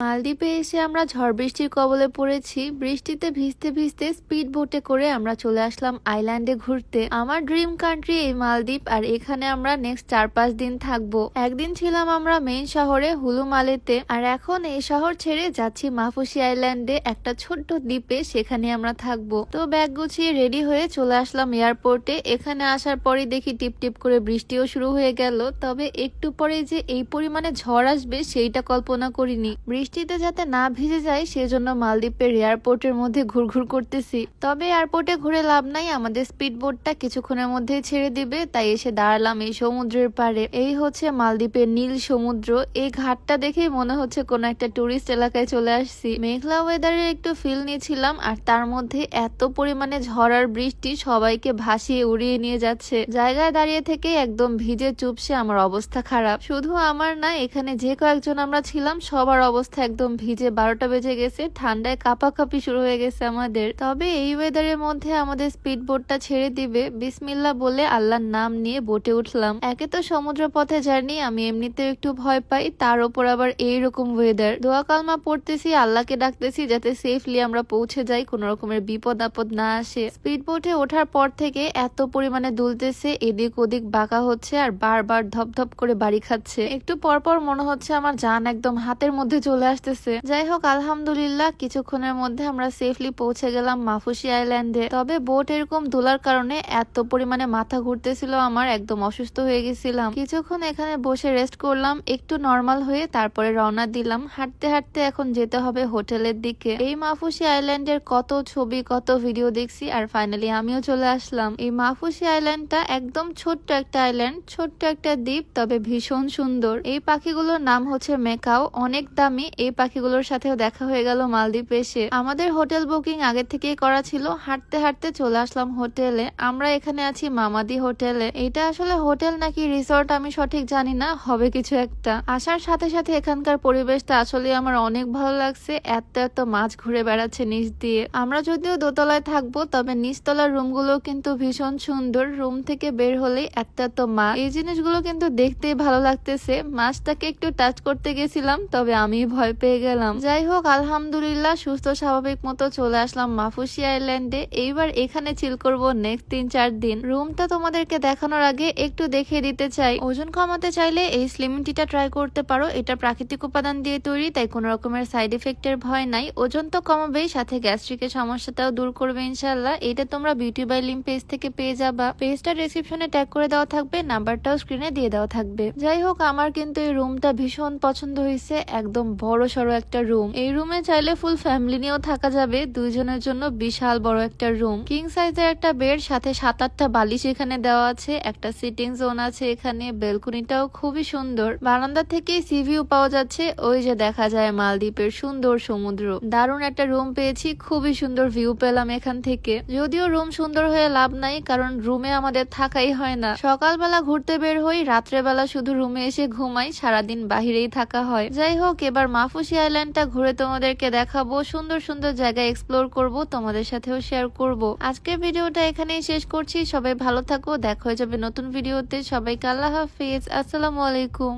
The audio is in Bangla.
মালদ্বীপে এসে আমরা ঝড় বৃষ্টির কবলে পড়েছি। বৃষ্টিতে ভিজতে ভিজতে স্পিড বোটে করে আমরা চলে আসলাম আইল্যান্ডে ঘুরতে। আমার ড্রিম কান্ট্রি এই মালদ্বীপ, আর এখানে আমরা নেক্সট চার পাঁচ দিন থাকব। একদিন ছিলাম আমরা মেইন শহরে হুলুমালেতে, আর এখন এই শহর ছেড়ে যাচ্ছি মাফুসি আইল্যান্ডে, একটা ছোট্ট দ্বীপে সেখানে আমরা থাকব। তো ব্যাগ গুছিয়ে রেডি হয়ে চলে আসলাম এয়ারপোর্টে। এখানে আসার পরে দেখি টিপ টিপ করে বৃষ্টিও শুরু হয়ে গেল। তবে একটু পরে যে এই পরিমাণে ঝড় আসবে, সেইটা কল্পনা করিনি। বৃষ্টিতে যাতে না ভিজে যায়, সেজন্য মালদ্বীপের এয়ারপোর্টের মধ্যে ঘুরঘুর করতেছি। তবে এয়ারপোর্টে ঘুরে লাভ নাই, আমাদের স্পিড বোটটা কিছুক্ষণের মধ্যে ছেড়ে দিবে, তাই এসে দাঁড়ালাম এই সমুদ্রের পাড়ে। এই হচ্ছে মালদ্বীপের নীল সমুদ্র। এই ঘাটটা দেখেই মনে হচ্ছে কোনো একটা টুরিস্ট এলাকায় চলে আসছি। মেঘলা ওয়েদারের একটু ফিল নিয়েছিলাম, আর তার মধ্যে এত পরিমাণে ঝড় আর বৃষ্টি সবাইকে ভাসিয়ে উড়িয়ে নিয়ে যাচ্ছে। জায়গায় দাঁড়িয়ে থেকে একদম ভিজে চুপসে আমার অবস্থা খারাপ। শুধু আমার না, এখানে যে কয়েকজন আমরা ছিলাম, সবার অবস্থা একদম ভিজে বারোটা বেজে গেছে, ঠান্ডায় কাঁপাকাঁপি শুরু হয়ে গেছে আমাদের। তবে এই ওয়েদারের মধ্যে আমাদের স্পিড বোটটা ছেড়ে দিবে। বিসমিল্লা বলে আল্লাহর নাম নিয়ে বোটে উঠলাম। একে তো সমুদ্র পথে জার্নি, আমি এমনিতেও একটু ভয় পাই, তার উপর আবার এইরকম ওয়েদার দোয়া কালমা পড়তেছি, আল্লাহকে ডাকতেছি যাতে সেফলি আমরা পৌঁছে যাই, কোনো রকমের বিপদ আপদ না আসে। স্পিড বোটে ওঠার পর থেকে এত পরিমাণে দুলতেছে, এদিক ওদিক বাঁকা হচ্ছে আর বারবার ধপধপ করে বাড়ি খাচ্ছে। একটু পরপর মনে হচ্ছে আমার জান একদম হাতের মধ্যে চলে আসতেছে। যাই হোক আলহামদুলিল্লাহ, কিছুক্ষণের মধ্যে আমরা সেফলি পৌঁছে গেলাম মাফুসি আইল্যান্ডে তবে বোট এরকম দোলার কারণে এত পরিমাণে মাথা ঘুরতেছিল আমার, একদম অসুস্থ হয়ে গেছিলাম। কিছুক্ষণ এখানে বসে রেস্ট করলাম, একটু নর্মাল হয়ে তারপরে রওনা দিলাম। হাঁটতে হাঁটতে এখন যেতে হবে হোটেলের দিকে। এই মাফুসি আইল্যান্ডের কত ছবি, কত ভিডিও দেখছি, আর ফাইনালি আমিও চলে আসলাম। এই মাফুসি আইল্যান্ডটা একদম ছোট্ট একটা আইল্যান্ড ছোট্ট একটা দ্বীপ, তবে ভীষণ সুন্দর। এই পাখিগুলোর নাম হচ্ছে মেকাও, অনেক দামি এই পাখিগুলোর সাথেও দেখা হয়ে গেল মালদ্বীপ এসে। আমাদের হোটেল বুকিং আগে থেকেই করা ছিল। হাঁটতে হাঁটতে চলে আসলাম হোটেলে। আমরা এখানে আছি মামাদি হোটেলে। এটা আসলে হোটেল নাকি রিসর্ট আমি সঠিক জানি না, হবে কিছু একটা। আসার সাথে সাথে এখানকার পরিবেশটা আসলে আমার অনেক ভালো লাগছে। এত এত মাছ ঘুরে বেড়াচ্ছে নিচ দিয়ে। আমরা যদিও দোতলায় থাকব, তবে নিচতলার রুমগুলো কিন্তু ভীষণ সুন্দর। রুম থেকে বের হলেই এত এত মাছ। এই জিনিসগুলো কিন্তু দেখতেই ভালো লাগতেছে। মাছটাকে একটু টাচ করতে গেছিলাম, তবে আমি ভয় পেয়ে গেলাম। যাই হোক আলহামদুলিল্লাহ সুস্থ, স্বাভাবিক মতো চলে আসলাম মাফুসি আইল্যান্ডে। এইবার এখানে চিল করব নেক্সট তিন চার দিন। রুমটা তোমাদেরকে দেখানোর আগে একটু দেখে দিতে চাই। ওজন কমাতে চাইলে এই স্লিমিং টিটা ট্রাই করতে পারো। এটা প্রাকৃতিক উপাদান দিয়ে তৈরি, তাই কোনো রকমের সাইড এফেক্টের ভয় নাই। ওজন তো কমাবেই, সাথে গ্যাস্ট্রিকের সমস্যাটাও দূর করবে ইনশাল্লাহ এটা তোমরা বিউটি বাই লিম পেজ থেকে পেয়ে যাবা। পেজটা ডিসক্রিপশনে ট্যাগ করে দেওয়া থাকবে নাম্বারটাও স্ক্রিনে দিয়ে দেওয়া থাকবে। যাই হোক আমার কিন্তু এই রুমটা ভীষণ পছন্দ হয়েছে একদম বড় সড়ো একটা রুম এই রুমে চাইলে ফুল ফ্যামিলি নিয়েও থাকা যাবে। দুইজনের জন্য বিশাল বড় একটা রুম কিং সাইজের একটা বেড সাথে সাত আটটা বালিশ এখানে দেওয়া আছে। একটা সিটিং জোন আছে এখানে। বেলকুনিটাও খুবই সুন্দর। বারান্দা থেকে সি ভিউ পাওয়া যাচ্ছে। ওই যে দেখা যায় মালদ্বীপের সুন্দর সমুদ্র। দারুণ একটা রুম পেয়েছি। খুবই সুন্দর ভিউ পেলাম এখান থেকে। যদিও রুম সুন্দর হয়ে লাভ নাই, কারণ রুমে আমাদের থাকাই হয় না। সকালবেলা ঘুরতে বের হই, রাত্রেবেলা শুধু রুমে এসে ঘুমাই, সারাদিন বাহিরেই থাকা হয়। যাই হোক, এবার মাফুসি আইল্যান্ডটা ঘুরে তোমাদেরকে দেখাবো, সুন্দর সুন্দর জায়গা এক্সপ্লোর করব, তোমাদের সাথেও শেয়ার করব। আজকের ভিডিওটা এখানেই শেষ করছি, সবাই ভালো থাকো, দেখা হয়ে যাবে নতুন ভিডিওতে, সবাইকে আল্লাহ হাফিজ, আসসালামু আলাইকুম।